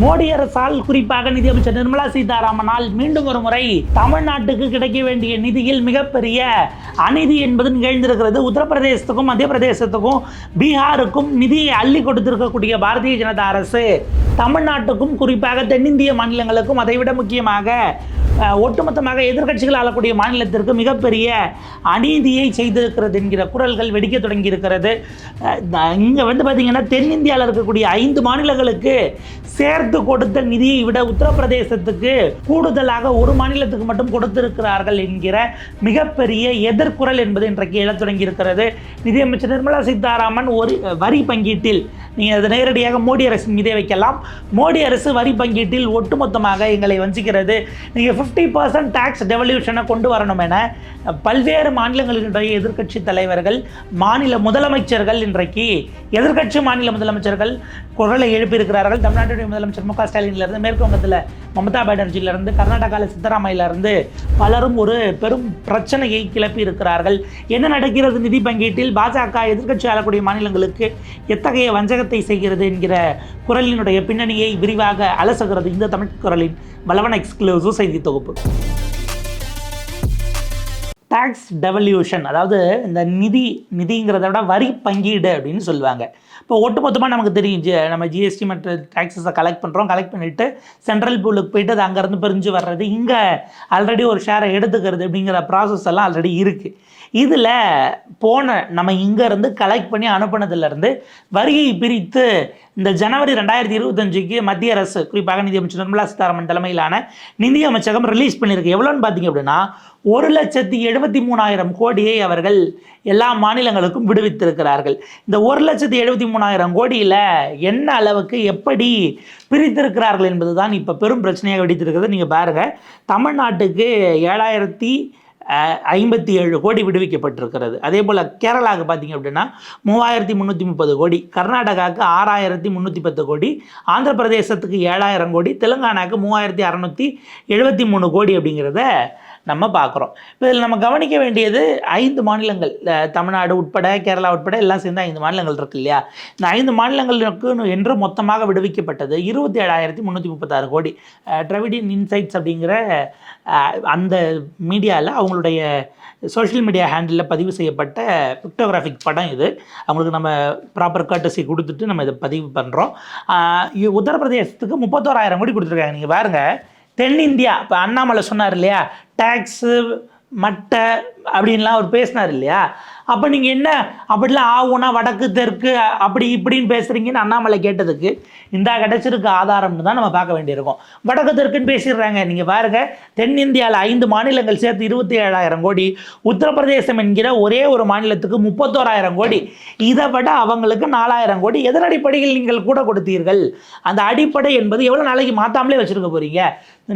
மோடி அரசால் குறிப்பாக நிதியமைச்சர் நிர்மலா சீதாராமனால் மீண்டும் ஒரு முறை தமிழ்நாட்டுக்கு கிடைக்க வேண்டிய நிதியில் மிகப்பெரிய அநீதி என்பது நிகழ்ந்திருக்கிறது. உத்தரப்பிரதேசத்துக்கும் மத்திய பிரதேசத்துக்கும் பீகாருக்கும் நிதியை அள்ளி கொடுத்திருக்கக்கூடிய பாரதிய ஜனதா அரசு தமிழ்நாட்டுக்கும் குறிப்பாக தென்னிந்திய மாநிலங்களுக்கும் அதைவிட முக்கியமாக ஒட்டுமொத்தமாக எதிர்க்கட்சிகள் ஆளக்கூடிய மாநிலத்திற்கு மிகப்பெரிய அநீதியை செய்திருக்கிறது என்கிற குரல்கள் வெடிக்க தொடங்கி இருக்கிறது இங்கே வந்து பார்த்திங்கன்னா தென்னிந்தியாவில் இருக்கக்கூடிய ஐந்து மாநிலங்களுக்கு சேர்த்து கொடுத்த நிதியை விட உத்தரப்பிரதேசத்துக்கு கூடுதலாக ஒரு மாநிலத்துக்கு மட்டும் கொடுத்திருக்கிறார்கள் என்கிற மிகப்பெரிய எதிர்குரல் என்பது இன்றைக்கு எழத் தொடங்கி இருக்கிறது நிதியமைச்சர் நிர்மலா சீதாராமன் ஒரு வரி பங்கீட்டில் நீங்கள் அதை நேரடியாக மோடி அரசின் மீதே வைக்கலாம். மோடி அரசு வரி பங்கீட்டில் ஒட்டுமொத்தமாக எங்களை வஞ்சிக்கிறது. நீங்கள் ஃபிஃப்டி பர்சன்ட் டேக்ஸ் டெவல்யூஷனை கொண்டு வரணும் என பல்வேறு மாநிலங்களினுடைய எதிர்க்கட்சி தலைவர்கள் மாநில முதலமைச்சர்கள் இன்றைக்கு எதிர்க்கட்சி மாநில முதலமைச்சர்கள் குரலை எழுப்பியிருக்கிறார்கள். தமிழ்நாட்டுடைய முதலமைச்சர் மு க ஸ்டாலின்லேருந்து மேற்கு வங்கத்தில் மமதா பானர்ஜியிலிருந்து கர்நாடகாவில் சித்தராமையிலிருந்து பலரும் ஒரு பெரும் பிரச்சனையை கிளப்பி இருக்கிறார்கள் என்ன நடக்கிறது? நிதி பங்கீட்டில் பாஜக எதிர்க்கட்சி ஆளக்கூடிய மாநிலங்களுக்கு எத்தகைய வஞ்சகத்தை செய்கிறது என்கிற குரலினுடைய பின்னணியை விரிவாக அலசுகிறது இந்த தமிழ் குரலின் பலவன் எக்ஸ்க்ளூசிவ் செய்தி தொகுப்பு டேக்ஸ் டெவல்யூஷன் அதாவது இந்த நிதி நிதிங்கிறத விட வரி பங்கீடு அப்படின்னு சொல்லுவாங்க. இப்போ ஒட்டுமொத்தமாக நமக்கு தெரியும் ஜி- நம்ம ஜிஎஸ்டி மற்ற டாக்ஸஸை கலெக்ட் பண்ணுறோம் கலெக்ட் பண்ணிவிட்டு சென்ட்ரல் பூலுக்கு போயிட்டு அது அங்கேருந்து பிரிஞ்சு வர்றது இங்கே ஆல்ரெடி ஒரு ஷேரை எடுத்துக்கிறது அப்படிங்கிற ப்ராசஸ் எல்லாம் ஆல்ரெடி இருக்குது இதில் போன நம்ம இங்கேருந்து கலெக்ட் பண்ணி அனுப்புனதுலேருந்து வரியை பிரித்து இந்த ஜனவரி ரெண்டாயிரத்தி இருபத்தஞ்சுக்கு மத்திய அரசு குறிப்பாக நிதியமைச்சர் நிர்மலா சீதாராமன் தலைமையிலான நிதி அமைச்சகம் ரிலீஸ் பண்ணியிருக்கு. எவ்வளோன்னு பார்த்தீங்க அப்படின்னா ஒரு லட்சத்தி எழுபத்தி மூணாயிரம் கோடியை அவர்கள் எல்லா மாநிலங்களுக்கும் விடுவித்திருக்கிறார்கள். இந்த ஒரு லட்சத்தி எழுபத்தி மூணாயிரம் கோடியில் என்ன அளவுக்கு எப்படி பிரித்திருக்கிறார்கள் என்பது தான் இப்போ பெரும் பிரச்சனையாக வெடித்திருக்கிறது. நீங்கள் பாருங்கள் தமிழ்நாட்டுக்கு ஏழாயிரத்தி ஐம்பத்தி ஏழு கோடி விடுவிக்கப்பட்டிருக்கிறது. அதே போல் கேரளாவுக்கு பார்த்தீங்க அப்படின்னா மூவாயிரத்தி முந்நூற்றி முப்பது கோடி கர்நாடகாவுக்கு ஆறாயிரத்தி முந்நூற்றி பத்து கோடி ஆந்திர பிரதேசத்துக்கு ஏழாயிரம் கோடி தெலுங்கானாவுக்கு மூவாயிரத்தி அறநூற்றி எழுபத்தி மூணு கோடி அப்படிங்கிறத நம்ம பார்க்குறோம். இப்போ இதில் நம்ம கவனிக்க வேண்டியது ஐந்து மாநிலங்கள். தமிழ்நாடு உட்பட கேரளா உட்பட எல்லாம் சேர்ந்து ஐந்து மாநிலங்கள் இருக்கு இல்லையா? இந்த ஐந்து மாநிலங்களுக்கு என்று மொத்தமாக விடுவிக்கப்பட்டது இருபத்தி ஏழாயிரத்தி முந்நூற்றி முப்பத்தாறு கோடி. ட்ரெவிடின் இன்சைட்ஸ் அப்படிங்கிற அந்த மீடியாவில் அவங்களுடைய சோஷியல் மீடியா ஹேண்டிலில் பதிவு செய்யப்பட்ட பிக்டோகிராஃபிக் படம் இது. அவங்களுக்கு நம்ம ப்ராப்பர் கட்டசி கொடுத்துட்டு நம்ம இதை பதிவு பண்ணுறோம் உத்தரப்பிரதேசத்துக்கு முப்பத்தோராயிரம் கோடி கொடுத்துருக்காங்க. நீங்கள் பாருங்கள் தென்னிந்தியா இப்போ அண்ணாமலை சொன்னார் இல்லையா? டேக்ஸு மட்டை அப்படின்லாம் அவர் பேசினார் இல்லையா? அப்போ நீங்கள் என்ன? அப்படிலாம் ஆகும்னா வடக்கு தெற்கு அப்படி இப்படின்னு பேசுகிறீங்கன்னு அண்ணாமலை கேட்டதுக்கு இந்த கிடச்சிருக்கு ஆதாரம்னு தான் நம்ம பார்க்க வேண்டியிருக்கும். வடக்கு தெற்குன்னு பேசிடுறாங்க. நீங்கள் பாருங்கள் தென்னிந்தியாவில் ஐந்து மாநிலங்கள் சேர்த்து இருபத்தி ஏழாயிரம் கோடி உத்தரப்பிரதேசம் என்கிற ஒரே ஒரு மாநிலத்துக்கு முப்பத்தோராயிரம் கோடி. இதை விட அவங்களுக்கு நாலாயிரம் கோடி. எதன் அடிப்படையில் நீங்கள் கூட கொடுத்தீர்கள்? அந்த அடிப்படை என்பது எவ்வளோ நாளைக்கு மாற்றாமலே வச்சுருக்க போகிறீங்க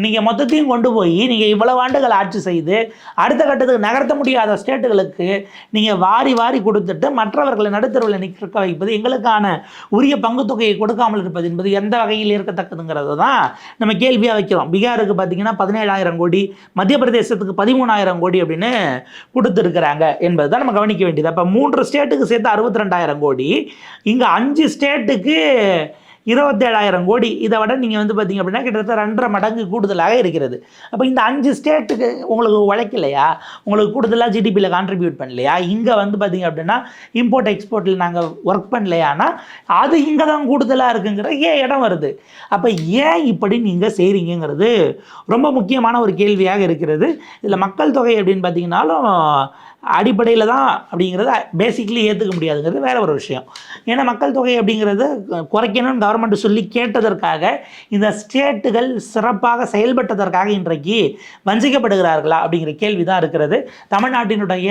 நீங்கள் மொத்தத்தையும் கொண்டு போய் நீங்கள் இவ்வளவு ஆண்டுகள் ஆட்சி செய்து அடுத்த கட்டத்துக்கு நகர்த்த முடியாத ஸ்டேட்டுகளுக்கு நீங்கள் வாரி வாரி கொடுத்துட்டு மற்றவர்களை நடுத்தருவில் நிற்க வைப்பது எங்களுக்கான உரிய பங்கு தொகையை கொடுக்காமல் இருப்பது என்பது எந்த வகையில் இருக்கத்தக்கதுங்கிறது தான் நம்ம கேள்வியாக வைக்கிறோம். பீகாருக்கு பார்த்தீங்கன்னா பதினேழாயிரம் கோடி மத்திய பிரதேசத்துக்கு பதிமூணாயிரம் கோடி அப்படின்னு கொடுத்துருக்குறாங்க என்பது தான் நம்ம கவனிக்க வேண்டியது. அப்போ மூன்று ஸ்டேட்டுக்கு சேர்த்து அறுபத்தி ரெண்டாயிரம் கோடி. இங்கே அஞ்சு ஸ்டேட்டுக்கு இருபத்தேழாயிரம் கோடி. இதை விட நீங்கள் வந்து பார்த்தீங்க அப்படின்னா கிட்டத்தட்ட ரெண்டரை மடங்கு கூடுதலாக இருக்கிறது. அப்போ இந்த அஞ்சு ஸ்டேட்டுக்கு உங்களுக்கு உழைக்கலையா? உங்களுக்கு கூடுதலாக ஜிடிபியில் கான்ட்ரிபியூட் பண்ணலையா? இங்கே வந்து பார்த்தீங்க அப்படின்னா இம்போர்ட் எக்ஸ்போர்ட்டில் நாங்கள் ஒர்க் பண்ணலையானா அது இங்கே தான் கூடுதலாக இருக்குங்கிற ஏன் இடம் வருது. அப்போ ஏன் இப்படி நீங்கள் செய்கிறீங்கிறது ரொம்ப முக்கியமான ஒரு கேள்வியாக இருக்கிறது. இதில் மக்கள் தொகை அப்படின்னு பார்த்தீங்கன்னாலும் அடிப்படையில் தான் அப்படிங்கிறத பேசிக்கலி ஏற்றுக்க முடியாதுங்கிறது வேற ஒரு விஷயம். ஏன்னா மக்கள் தொகை அப்படிங்கிறது குறைக்கணும்னு கவர்மெண்ட் சொல்லி கேட்டதற்காக இந்த ஸ்டேட்டுகள் சிறப்பாக செயல்பட்டதற்காக இன்றைக்கு வஞ்சிக்கப்படுகிறார்களா அப்படிங்கிற கேள்வி தான் இருக்கிறது. தமிழ்நாட்டினுடைய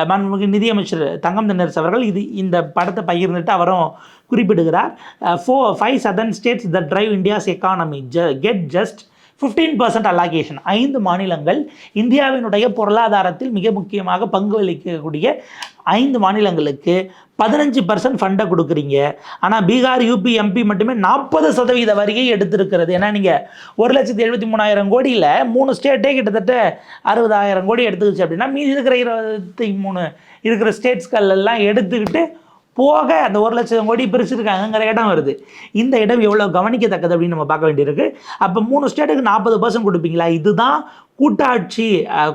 அஹ், நிதியமைச்சர் தங்கம் தென்னரசு அவர்கள் இது இந்த படத்தை பகிர்ந்துட்டு அவரும் குறிப்பிடுகிறார். For five southern states the drive India's economy get just fifteen percent allocation ஐந்து மாநிலங்கள் இந்தியாவினுடைய பொருளாதாரத்தில் மிக முக்கியமாக பங்கு வகிக்கக்கூடிய ஐந்து மாநிலங்களுக்கு பதினஞ்சு பர்சன்ட் ஃபண்டை கொடுக்குறீங்க. ஆனால் பீகார் யூபி எம்பி மட்டுமே நாற்பது சதவீத வரியை எடுத்திருக்கிறது. ஏன்னா நீங்கள் ஒரு லட்சத்தி எழுபத்தி மூணாயிரம் கோடியில் மூணு ஸ்டேட்டே கிட்டத்தட்ட அறுபதாயிரம் கோடி எடுத்துக்கிச்சு அப்படின்னா மீதி இருக்கிற இருபத்தி மூணு இருக்கிற ஸ்டேட்ஸ்கள் எல்லாம் எடுத்துக்கிட்டு போக அந்த ஒரு லட்சம் கோடி பிரிச்சிருக்காங்கிற இடம் வருது. இந்த இடம் எவ்வளோ கவனிக்கத்தக்கது அப்படின்னு நம்ம பார்க்க வேண்டியிருக்கு. அப்போ மூணு ஸ்டேட்டுக்கு நாற்பது பர்சன்ட் கொடுப்பீங்களா? இதுதான் கூட்டாட்சி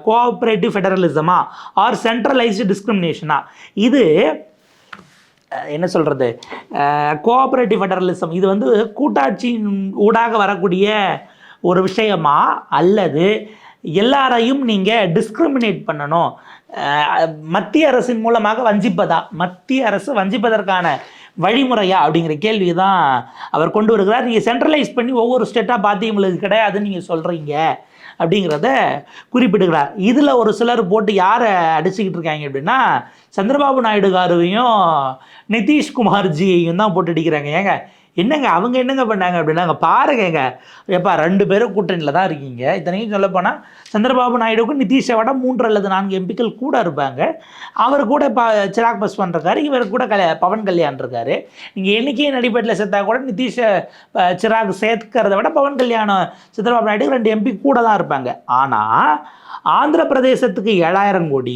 கோஆப்ரேட்டிவ் ஃபெடரலிசமா ஆர் சென்ட்ரலைஸ்டு டிஸ்கிரிமினேஷனா இது என்ன சொல்கிறது கோஆப்ரேட்டிவ் ஃபெடரலிசம் இது வந்து கூட்டாட்சியின் ஊடாக வரக்கூடிய ஒரு விஷயமா? அல்லது எல்லாரையும் நீங்கள் டிஸ்கிரிமினேட் பண்ணணும். மத்திய அரசின் மூலமாக வஞ்சிப்பதா? மத்திய அரசு வஞ்சிப்பதற்கான வழிமுறையா? அப்படிங்கிற கேள்வி தான் அவர் கொண்டு வருகிறார். நீங்கள் சென்ட்ரலைஸ் பண்ணி ஒவ்வொரு ஸ்டேட்டாக பார்த்து இவங்களுக்கு கிடையாதுன்னு நீங்கள் சொல்கிறீங்க அப்படிங்கிறத குறிப்பிடுகிறார். இதில் ஒரு சிலர் போட்டு யாரை அடிச்சுக்கிட்டு இருக்காங்க அப்படின்னா சந்திரபாபு நாயுடு காருவையும் நிதிஷ்குமார்ஜியையும் தான் போட்டு அடிக்கிறாங்க. ஏங்க என்னங்க அவங்க என்னங்க பண்ணாங்க அப்படின்னா பாருங்க பாருங்கங்க. எப்பா ரெண்டு பேரும் கூட்டணியில் தான் இருக்கீங்க. இத்தனைக்கும் சொல்லப்போனால் சந்திரபாபு நாயுடுக்கும் நிதிஷை விட மூன்று அல்லது நான்கு எம்பிக்கள் கூட இருப்பாங்க. அவர் கூட இப்போ சிராக் பஸ்வான் இருக்காரு இவர் கூட கல பவன் கல்யாண் இருக்காரு. நீங்கள் என்றைக்கே நடிப்பேட்டில் சேர்த்தா கூட நிதிஷை சிராக் சேர்க்கிறத விட பவன் கல்யாணம் சந்திரபாபு நாயுடு ரெண்டு எம்பி கூட தான் இருப்பாங்க. ஆனால் ஆந்திர பிரதேசத்துக்கு ஏழாயிரம் கோடி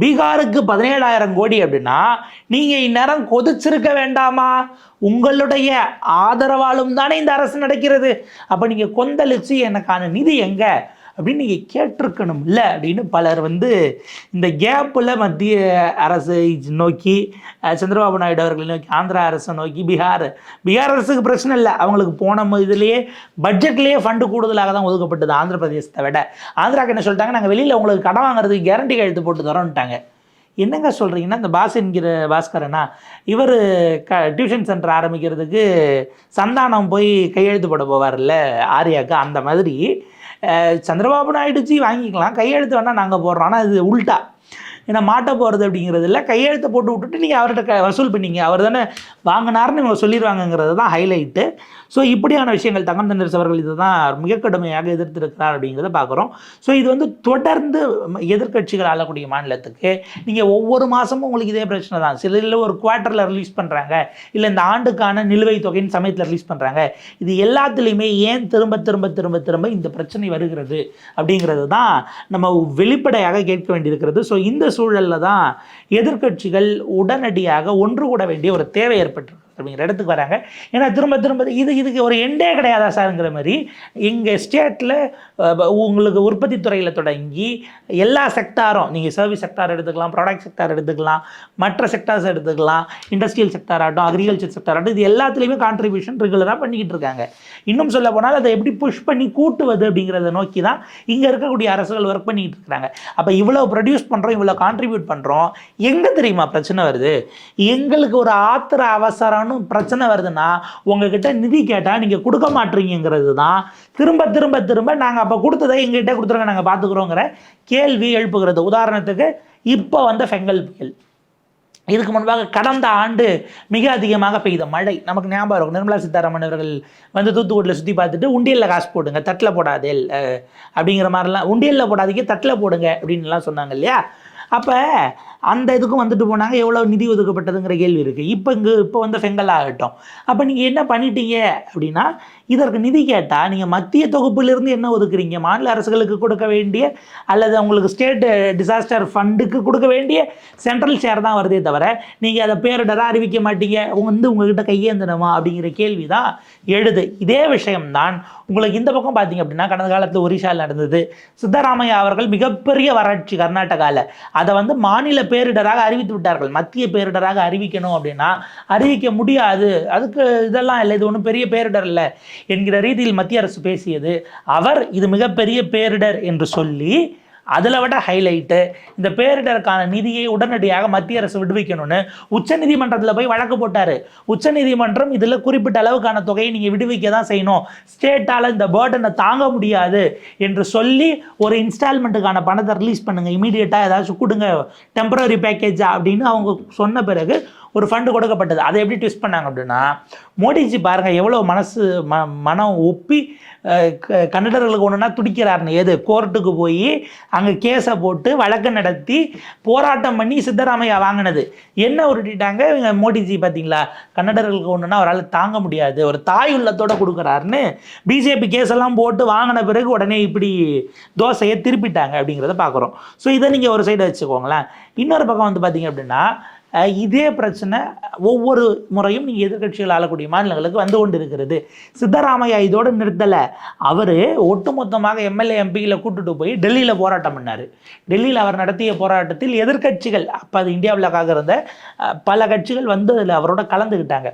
பீகாருக்கு பதினேழாயிரம் கோடி அப்படின்னா நீங்கள் இந்நேரம் கொதிச்சிருக்க வேண்டாமா? உங்களுடைய ஆதரவாலும் தானே இந்த அரசு நடக்கிறது. அப்போ நீங்கள் கொந்தளிச்சு எனக்கான நிதி எங்கே? அப்படின்னு நீங்கள் கேட்டிருக்கணும்ல அப்படின்னு பலர் வந்து இந்த கேப்பில் மத்திய அரசை நோக்கி சந்திரபாபு நாயுடு அவர்களை நோக்கி ஆந்திரா அரசை நோக்கி பீகார் பீகார் அரசுக்கு பிரச்சனை இல்லை. அவங்களுக்கு போன இதுலேயே பட்ஜெட்லேயே ஃபண்டு கூடுதலாக தான் ஒதுக்கப்பட்டது ஆந்திர பிரதேசத்தை விட. ஆந்திராக்கு என்ன சொல்லிட்டாங்க? நாங்கள் வெளியில் உங்களுக்கு கடன் வாங்குறதுக்கு கேரண்டி கையெழுத்து போட்டு தரோன்ட்டாங்க என்னங்க சொல்கிறீங்கன்னா இந்த பாஸ் என்கிற பாஸ்கரனா இவர் க டியூஷன் சென்டர் ஆரம்பிக்கிறதுக்கு சந்தானம் போய் கையெழுத்து போட போவார்ல ஆர்யாக்கு அந்த மாதிரி. சந்திரபாபு நாயுடுஜி வாங்கிக்கலாம். கையெழுத்து வேணால் நாங்கள் போடுறோம். ஆனால் இது உல்ட்டா ஏன்னா மாட்ட போகிறது அப்படிங்கிறது இல்லை கையெழுத்தை போட்டு விட்டுட்டு நீங்கள் அவர்கிட்ட க வசூல் பண்ணீங்க. அவர் தானே வாங்கினார்னு இவங்க சொல்லிடுவாங்கங்கிறது தான் ஹைலைட்டு ஸோ இப்படியான விஷயங்கள் தங்கம் தென்னரசு அவர்கள் இதை தான் மிக கடுமையாக எதிர்த்திருக்கிறார் அப்படிங்கிறத பார்க்குறோம். ஸோ இது வந்து தொடர்ந்து எதிர்கட்சிகள் எதிர்க்கட்சிகள் ஆளக்கூடிய மாநிலத்துக்கு நீங்கள் ஒவ்வொரு மாதமும் உங்களுக்கு இதே பிரச்சனை தான். சில இல்லை ஒரு குவார்ட்டரில் ரிலீஸ் பண்ணுறாங்க இல்லை இந்த ஆண்டுக்கான நிலுவைத் தொகையின் சமயத்தில் ரிலீஸ் பண்ணுறாங்க இது எல்லாத்துலேயுமே ஏன் திரும்ப திரும்ப திரும்ப திரும்ப இந்த பிரச்சனை வருகிறது அப்படிங்கிறது தான் நம்ம வெளிப்படையாக கேட்க வேண்டியிருக்கிறது. ஸோ இந்த சூழலில் தான் எதிர்க்கட்சிகள் உடனடியாக ஒன்று கூட வேண்டிய ஒரு தேவை ஏற்பட்டிருக்கு. அப்படிங்கிற இடத்துக்கு வராங்க. ஏன்னா திரும்ப திரும்ப இது இதுக்கு ஒரு எண்டே கிடையாதா சார்ங்கிற மாதிரி எங்கள் ஸ்டேட்டில் உங்களுக்கு உற்பத்தி துறையில் தொடங்கி எல்லா செக்டாரும் நீங்கள் சர்வீஸ் செக்டார் எடுத்துக்கலாம் ப்ராடக்ட் செக்டார் எடுத்துக்கலாம் மற்ற செக்டார்ஸ் எடுத்துக்கலாம் இண்டஸ்ட்ரியல் செக்டார் ஆகட்டும் அக்ரிகல்ச்சர் செக்டார் ஆகட்டும் இது எல்லாத்துலேயுமே கான்ட்ரிபியூஷன் ரெகுலராக பண்ணிக்கிட்டு இருக்காங்க. இன்னும் சொல்ல போனால் அதை எப்படி புஷ் பண்ணி கூட்டுவது அப்படிங்கிறத நோக்கி தான் இங்கே இருக்கக்கூடிய அரசுகள் ஒர்க் பண்ணிக்கிட்டு இருக்கிறாங்க அப்போ இவ்வளோ ப்ரொடியூஸ் பண்ணுறோம் இவ்வளோ கான்ட்ரிபியூட் பண்ணுறோம் எங்கே தெரியுமா பிரச்சனை வருது? எங்களுக்கு ஒரு ஆத்திர அவசரம் அவசரம்னு பிரச்சனை வருதுன்னா உங்ககிட்ட நிதி கேட்டால் நீங்கள் கொடுக்க மாட்டீங்கிறது தான் திரும்ப திரும்ப திரும்ப நாங்கள் அப்போ கொடுத்ததை எங்ககிட்ட கொடுத்துருங்க நாங்கள் பார்த்துக்குறோங்கிற கேள்வி எழுப்புகிறது. உதாரணத்துக்கு இப்போ வந்த ஃபெங்கல் புயல். இதுக்கு முன்பாக கடந்த ஆண்டு மிக அதிகமாக பெய்த மழை. நமக்கு ஞாபகம் இருக்கும். நிர்மலா சீதாராமன் அவர்கள் வந்து தூத்துக்குடியில் சுற்றி பார்த்துட்டு உண்டியலில் காசு போடுங்க தட்டில் போடாதே அப்படிங்கிற மாதிரிலாம் உண்டியலில் போடாதீங்க தட்டில் போடுங்க அப்படின்லாம் சொன்னாங்க இல்லையா? அப்போ அந்த இதுக்கும் வந்துட்டு போனாங்க. எவ்வளோ நிதி ஒதுக்கப்பட்டதுங்கிற கேள்வி இருக்குது இப்போ இங்கே இப்போ வந்து செங்கல் ஆகட்டும். அப்போ நீங்கள் என்ன பண்ணிட்டீங்க அப்படின்னா இதற்கு நிதி கேட்டால் நீங்கள் மத்திய தொகுப்பிலிருந்து என்ன ஒதுக்குறீங்க? மாநில அரசுகளுக்கு கொடுக்க வேண்டிய அல்லது அவங்களுக்கு ஸ்டேட் டிசாஸ்டர் ஃபண்டுக்கு கொடுக்க வேண்டிய சென்ட்ரல் ஷேர் தான் வருதே தவிர நீங்கள் அதை பேரிடராக அறிவிக்க மாட்டீங்க. அவங்க வந்து உங்ககிட்ட கையேந்தணுமா அப்படிங்கிற கேள்வி தான் எழுது. இதே விஷயம்தான் உங்களுக்கு இந்த பக்கம் பார்த்தீங்க அப்படின்னா கடந்த காலத்தில் ஒரிசாவில் நடந்தது. சித்தராமையா அவர்கள் மிகப்பெரிய வறட்சி கர்நாடகாவில் அதை வந்து மாநில பேரிடராக அறிவித்து விட்டார்கள். மத்திய பேரிடராக அறிவிக்கணும் அப்படின்னா அறிவிக்க முடியாது. அதுக்கு இதெல்லாம் இல்லை. இது ஒன்றும் பெரிய பேரிடர் இல்லை என்கிற ரீதியில் மத்திய அரசு பேசியது. அவர் இது மிகப்பெரிய பேரிடர் என்று சொல்லி அதில் விட ஹைலைட்டு இந்த பேரிடருக்கான நிதியை உடனடியாக மத்திய அரசு விடுவிக்கணும்னு உச்சநீதிமன்றத்தில் போய் வழக்கு போட்டார். உச்சநீதிமன்றம் இதில் குறிப்பிட்ட அளவுக்கான தொகையை நீங்கள் விடுவிக்க தான் செய்யணும். ஸ்டேட்டால் இந்த பேர்டனை தாங்க முடியாது என்று சொல்லி ஒரு இன்ஸ்டால்மெண்ட்டுக்கான பணத்தை ரிலீஸ் பண்ணுங்கள் இமீடியட்டாக ஏதாச்சும் கொடுங்க. டெம்பரரி பேக்கேஜா அப்படின்னு அவங்க சொன்ன பிறகு ஒரு ஃபண்டு கொடுக்கப்பட்டது. அதை எப்படி ட்விஸ்ட் பண்ணாங்க அப்படின்னா மோடிஜி பாருங்கள் எவ்வளோ மனசு ம மனம் ஒப்பி க- கன்னடர்களுக்கு ஒன்றுனா துடிக்கிறாருன்னு. எது? கோர்ட்டுக்கு போய் அங்கே கேஸை போட்டு வழக்கு நடத்தி போராட்டம் பண்ணி சித்தராமையா வாங்கினது. என்ன உருட்டிட்டாங்க இவங்க மோடிஜி பார்த்தீங்களா கன்னடர்களுக்கு ஒன்றுனா அவரால் தாங்க முடியாது. ஒரு தாய் உள்ளத்தோடு கொடுக்குறாருன்னு பிஜேபி கேஸ் எல்லாம் போட்டு வாங்கின பிறகு உடனே இப்படி தோசையை திருப்பிட்டாங்க அப்படிங்கிறத பார்க்குறோம் ஸோ இதை நீங்கள் ஒரு சைடு வச்சுக்கோங்களேன். இன்னொரு பக்கம் வந்து பார்த்தீங்க அப்படின்னா இதே பிரச்சனை ஒவ்வொரு முறையும் நீங்கள் எதிர்க்கட்சிகள் ஆளக்கூடிய மாநிலங்களுக்கு வந்து கொண்டு இருக்கிறது சித்தராமையா இதோடு நிறுத்தலை. அவர் ஒட்டுமொத்தமாக எம்எல்ஏ எம்பிகளை கூட்டுட்டு போய் டெல்லியில் போராட்டம் பண்ணார். டெல்லியில் அவர் நடத்திய போராட்டத்தில் எதிர்க்கட்சிகள் அப்போ அது இந்தியாவில் இருந்த பல கட்சிகள் வந்து அதில் அவரோட கலந்துக்கிட்டாங்க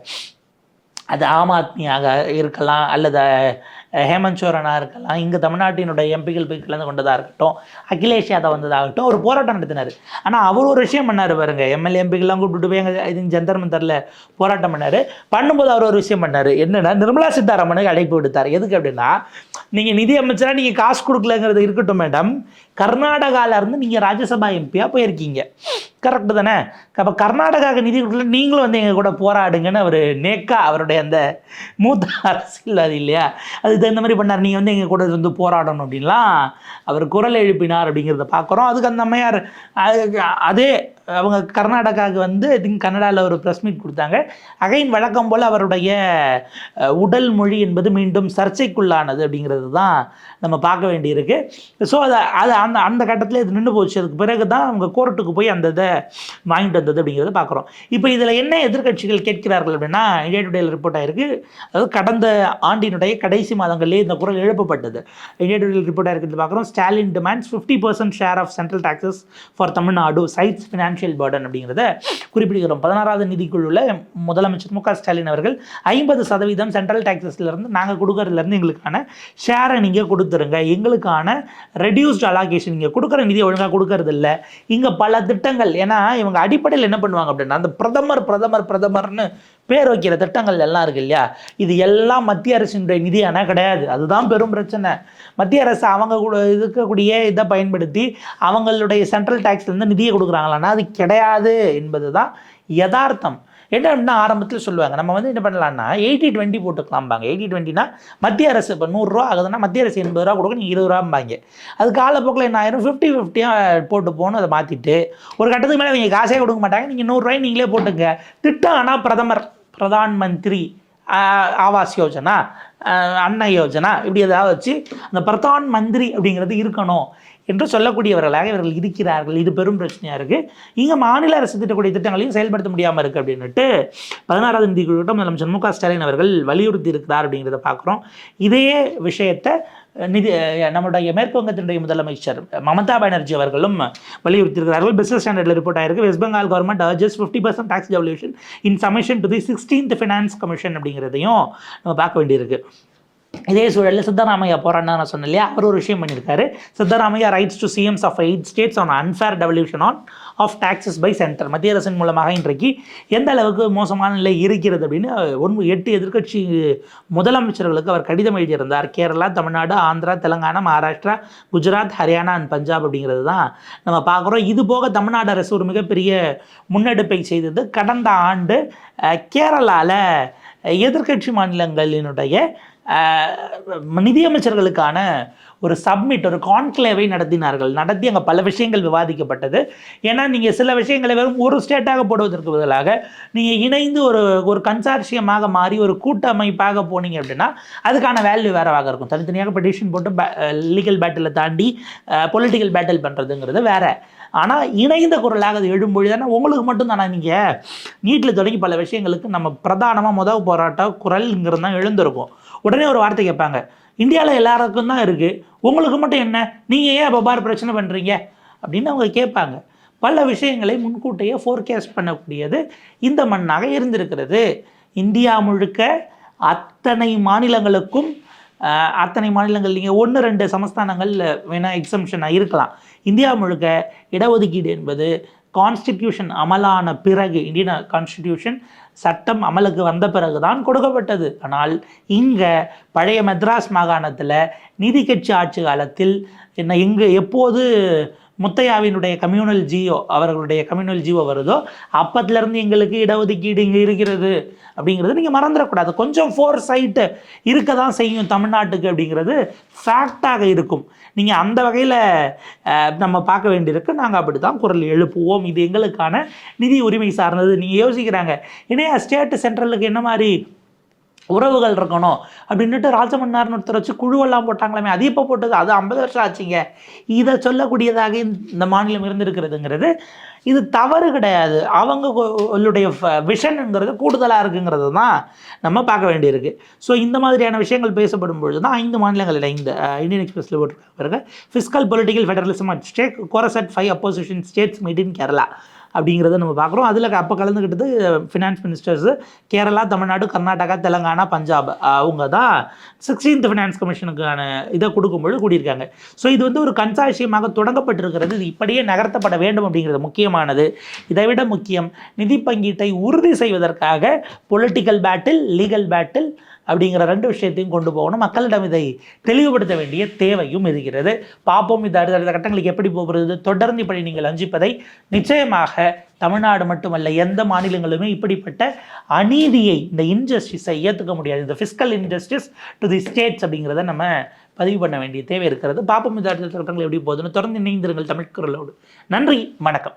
அது ஆம் ஆத்மியாக இருக்கலாம் அல்லது ஹேமந்த் சோரனாக இருக்கலாம். இங்கே தமிழ்நாட்டினுடைய எம்பிகள் போய் கலந்து கொண்டதாக இருக்கட்டும் அகிலேஷ் யாதவ் வந்ததாகட்டும் ஒரு போராட்டம் நடத்தினார். ஆனால் அவர் ஒரு விஷயம் பண்ணார் பாருங்க. எம்எல்ஏ எம்பிகள்லாம் கூப்பிட்டு போய் எங்கள் இது ஜந்தர் மந்தரில் போராட்டம் பண்ணார். பண்ணும்போது அவர் ஒரு விஷயம் பண்ணார். என்னென்னா நிர்மலா சீதாராமனுக்கு அழைப்பு விடுத்தார். எதுக்கு அப்படின்னா நீங்கள் நிதி அமைச்சராக நீங்கள் காசு கொடுக்கலங்கிறது இருக்கட்டும் மேடம் கர்நாடகாவிலேருந்து நீங்கள் ராஜ்யசபா எம்பியாக போயிருக்கீங்க. கரெக்டு தானே? அப்போ கர்நாடகாவுக்கு நிதி கொடுக்கல நீங்களும் வந்து எங்கள் கூட போராடுங்கன்னு அவர் நேக்கா அவருடைய அந்த மூத்த அரசியல் அது இல்லையா? அதுக்கு தகுந்த மாதிரி பண்ணார். நீங்கள் வந்து எங்கள் கூட வந்து போராடணும் அப்படின்லாம் அவர் குரல் எழுப்பினார் அப்படிங்கிறத பார்க்குறோம். அதுக்கு அந்த அம்மையார் அது- அதே அவங்க கர்நாடகாவுக்கு வந்து ஐ திங்க் கன்னடாவில் ஒரு ப்ரெஸ் மீட் கொடுத்தாங்க. அகைன் வழக்கம் போல் அவருடைய உடல் மொழி என்பது மீண்டும் சர்ச்சைக்குள்ளானது அப்படிங்கிறது தான் நம்ம பார்க்க வேண்டியிருக்கு. ஸோ அதை அது அந்த அந்த கட்டத்தில் இது நின்று போச்சு. அதுக்கு பிறகு தான் அவங்க கோர்ட்டுக்கு போய் அந்த இதை வாங்கிட்டு வந்தது அப்படிங்கிறத பார்க்குறோம். இப்போ இதில் என்ன எதிர்க்கட்சிகள் கேட்கிறார்கள் அப்படின்னா இந்தியா டுடேல ரிப்போர்ட் ஆயிருக்கு. அதாவது கடந்த ஆண்டினுடைய கடைசி மாதங்களிலே இந்த குரல் எழுப்பப்பட்டது. இந்தியா டுடே ரிப்போர்ட் ஆயிருக்கிறது பார்க்குறோம். Stalin demands fifty percent share of central taxes for Tamil Nadu cites financial burden அப்படிங்கிறத குறிப்பிடுகிறோம். பதினாறாவது நிதிக்குழுவில் முதலமைச்சர் மு க ஸ்டாலின் அவர்கள் ஐம்பது சதவீதம் சென்ட்ரல் டாக்ஸஸ்லேருந்து நாங்கள் கொடுக்கறதுலேருந்து எங்களுக்கான ஷேரை நீங்கள் கொடுத்துருங்க. எங்களுக்கான ரெடியூஸ்ட் அலாகேஷன் நீங்கள் கொடுக்குற நிதியை ஒழுங்காக கொடுக்கறதில்ல. இங்கே பல திட்டங்கள் ஏன்னா இவங்க அடிப்படையில் என்ன பண்ணுவாங்க அப்படின்னா அந்த பிரதமர் பிரதமர் பிரதமர்னு பேர் வைக்கிற திட்டங்கள் எல்லாம் இருக்கு இல்லையா? இது எல்லாம் மத்திய அரசினுடைய நிதியான கிடையாது. அதுதான் பெரும் பிரச்சனை. மத்திய அரசு அவங்க கூட இருக்கக்கூடிய இதை பயன்படுத்தி அவங்களுடைய சென்ட்ரல் டேக்ஸ்லேருந்து நிதியை கொடுக்குறாங்களான்னா அது கிடையாது என்பது தான் யதார்த்தம். என்ன அப்படின்னா ஆரம்பத்தில் சொல்லுவாங்க. நம்ம வந்து என்ன பண்ணலாம்னா எயிட்டி டுவெண்ட்டி போட்டுக்கலாம்பாங்க. எயிட்டி டுவெண்ட்டினா மத்திய அரசு இப்போ நூறுரூவா ஆகுதுன்னா மத்திய அரசு எண்பது ரூபா கொடுக்க நீங்கள் இருபது ரூபாம்பாங்க. அது காலப்போக்கில் என்ன ஆயிரும்? ஃபிஃப்டி ஃபிஃப்டியாக போட்டு போகணும் அதை மாற்றிட்டு ஒரு கட்டத்துக்கு மேலே நீங்கள் காசே கொடுக்க மாட்டாங்க. நீங்கள் நூறுரூவாய் நீங்களே போட்டுங்க. திட்டம் ஆனால் பிரதமர் பிரதான் மந்திரி ஆவாஸ் யோஜனா அன்ன யோஜனா இப்படி ஏதாவது வச்சு அந்த பிரதான் மந்திரி அப்படிங்கிறது இருக்கணும். என்று சொல்லக்கூடியவர்களாக இவர்கள் இருக்கிறார்கள். இது பெரும் பிரச்சனையாக இருக்குது இங்கே மாநில அரசு திட்டக்கூடிய திட்டங்களையும் செயல்படுத்த முடியாமல் இருக்குது அப்படின்னுட்டு பதினாறாவது நிதி குழுவிடம் முதலமைச்சர் மு க ஸ்டாலின் அவர்கள் வலியுறுத்தி இருக்கிறார் அப்படிங்கிறத பார்க்குறோம். இதே விஷயத்தை நிதி நம்முடைய மேற்கு வங்கத்தினுடைய முதலமைச்சர் மமதா பானர்ஜி அவர்களும் வலியுறுத்தியிருக்கிறார்கள். பிசினஸ் ஸ்டாண்டர்டில் ரிப்போர்ட் ஆயிருக்கு. West Bengal government urges fifty percent tax devolution in submission to the sixteenth finance commission அப்படிங்கிறதையும் நம்ம பார்க்க வேண்டியிருக்கு. இதே சூழலில் சித்தராமையா போராட்டம் நான் சொன்னேன் இல்லையா? அவர் ஒரு விஷயம் பண்ணியிருக்காரு. Siddaramaiah writes to CMs of eight states on unfair devolution on of taxes by centre மத்திய அரசின் மூலமாக இன்றைக்கு எந்த அளவுக்கு மோசமான நிலை இருக்கிறது அப்படின்னு ஒன்று எட்டு எதிர்க்கட்சி முதலமைச்சர்களுக்கு அவர் கடிதம் எழுதியிருந்தார். கேரளா தமிழ்நாடு ஆந்திரா தெலங்கானா மகாராஷ்டிரா குஜராத் ஹரியானா அண்ட் பஞ்சாப் அப்படிங்கிறது தான் நம்ம பார்க்குறோம். இது போக தமிழ்நாடு அரசு ஒரு மிகப்பெரிய முன்னெடுப்பை செய்தது கடந்த ஆண்டு கேரளாவில் எதிர்க்கட்சி மாநிலங்களினுடைய நிதியமைச்சர்களுக்கான ஒரு சப்மிட் ஒரு கான்க்ளேவை நடத்தினார்கள். நடத்தி அங்கே பல விஷயங்கள் விவாதிக்கப்பட்டது. ஏன்னா நீங்கள் சில விஷயங்களை வெறும் ஒரு ஸ்டேட்டாக போடுவதற்கு பதிலாக நீங்கள் இணைந்து ஒரு ஒரு கன்சார்சியமாக மாறி ஒரு கூட்டமைப்பாக போனீங்க அப்படின்னா அதுக்கான வேல்யூ வேறவாக இருக்கும். தனித்தனியாக பெட்டிஷன் போட்டு லீகல் பேட்டிலை தாண்டி பொலிட்டிக்கல் பேட்டில் பண்ணுறதுங்கிறது வேறு. ஆனால் இணைந்த குரலாக அது எழும்பொழுது தானே உங்களுக்கு மட்டும் தானே நீங்கள் நீட்டில் தொடங்கி பல விஷயங்களுக்கு நம்ம பிரதானமாக முதல் போராட்ட குரல்ங்கிறது தான் எழுந்திருக்கும். உடனே ஒரு வார்த்தை கேட்பாங்க. இந்தியாவில் எல்லாருக்கும் தான் இருக்குது உங்களுக்கு மட்டும் என்ன? நீங்கள் ஏன் அப்போ பார் பிரச்சனை பண்ணுறீங்க அப்படின்னு அவங்க கேட்பாங்க. பல விஷயங்களை முன்கூட்டியே ஃபோர்காஸ்ட் பண்ணக்கூடியது இந்த மண்ணாக இருந்திருக்கிறது. இந்தியா முழுக்க அத்தனை மாநிலங்களுக்கும் அத்தனை மாநிலங்கள் நீங்கள் ஒன்று ரெண்டு சமஸ்தானங்கள் வேணால் எக்ஸம்ஷனாக இருக்கலாம். இந்தியா முழுக்க இடஒதுக்கீடு என்பது கான்ஸ்டிடியூஷன் அமலான பிறகு இந்தியன் கான்ஸ்டிடியூஷன் சட்டம் அமலுக்கு வந்த பிறகு தான் கொடுக்கப்பட்டது. ஆனால் இங்கே பழைய மெத்ராஸ் மாகாணத்தில் நீதி கட்சி ஆட்சி காலத்தில் என்ன இங்கு எப்போது முத்தையாவினுடைய கம்யூனல் ஜியோ அவர்களுடைய கம்யூனல் ஜியோ வருதோ அப்பத்துலேருந்து எங்களுக்கு இடஒதுக்கீடு இங்கே இருக்கிறது அப்படிங்கிறது நீங்கள் மறந்துடக்கூடாது. கொஞ்சம் ஃபோர் சைட்டு இருக்க தான் செய்யும் தமிழ்நாட்டுக்கு அப்படிங்கிறது ஃபேக்டாக இருக்கும். நீங்கள் அந்த வகையில் நம்ம பார்க்க வேண்டியிருக்கு. நாங்கள் அப்படி தான் குரல் எழுப்புவோம். இது எங்களுக்கான நிதி உரிமை சார்ந்தது. நீங்கள் யோசிக்கிறாங்க இணையா ஸ்டேட்டு சென்ட்ரலுக்கு என்ன மாதிரி உறவுகள் இருக்கணும் அப்படின்னுட்டு ராஜமன்னார்னு ஒருத்தர் வச்சு குழுவெல்லாம் போட்டாங்களாமே. அது இப்போ போட்டது? அது ஐம்பது வருஷம் ஆச்சுங்க. இதை சொல்லக்கூடியதாக இந்த மாநிலம் இருந்திருக்கிறதுங்கிறது. இது தவறு கிடையாது. அவங்களுடைய விஷன்ங்கிறது கூடுதலாக இருக்குங்கிறது தான் நம்ம பார்க்க வேண்டியிருக்கு. ஸோ இந்த மாதிரியான விஷயங்கள் பேசப்படும் பொழுது தான் ஐந்து மாநிலங்களில் இந்த இந்தியன் எக்ஸ்பிரஸில் போட்டிருக்க பிறகு fiscal political federalism at stake chorus at five opposition states meet in Kerala அப்படிங்கிறத நம்ம பார்க்குறோம். அதில் அப்போ கலந்துக்கிட்டது ஃபினான்ஸ் மினிஸ்டர்ஸு கேரளா தமிழ்நாடு கர்நாடகா தெலங்கானா பஞ்சாப். அவங்க தான் சிக்ஸ்டீன்த் ஃபினான்ஸ் கமிஷனுக்கான இதை கொடுக்கும்பொழுது கூடியிருக்காங்க. ஸோ இது வந்து ஒரு கன்சாட்சியமாக தொடங்கப்பட்டிருக்கிறது. இது இப்படியே நகர்த்தப்பட வேண்டும் அப்படிங்கிறது முக்கியமானது. இதை விட முக்கியம் நிதி பங்கீட்டை உறுதி செய்வதற்காக பொலிட்டிக்கல் பேட்டில் லீகல் பேட்டில் அப்படிங்கிற ரெண்டு விஷயத்தையும் கொண்டு போகணும். மக்களிடம் இதை தெளிவுபடுத்த வேண்டிய தேவையும் இருக்கிறது. பார்ப்போம். இது அடுத்த கட்டங்களுக்கு எப்படி போகிறது? தொடர்ந்து இப்படி நீங்கள் அஞ்சிப்பதை நிச்சயமாக தமிழ்நாடு மட்டுமல்ல எந்த மாநிலங்களுமே இப்படிப்பட்ட அநீதியை இந்த இன்ஜஸ்டிஸை ஏற்றுக்க முடியாது. இந்த fiscal injustice to the states அப்படிங்கிறத நம்ம பதிவு பண்ண வேண்டிய தேவை இருக்கிறது. பார்ப்போம். இது அடுத்த கட்டங்கள் எப்படி போகுதுன்னு தொடர்ந்து இணைந்திருங்கள் தமிழ் குரலோடு. நன்றி. வணக்கம்.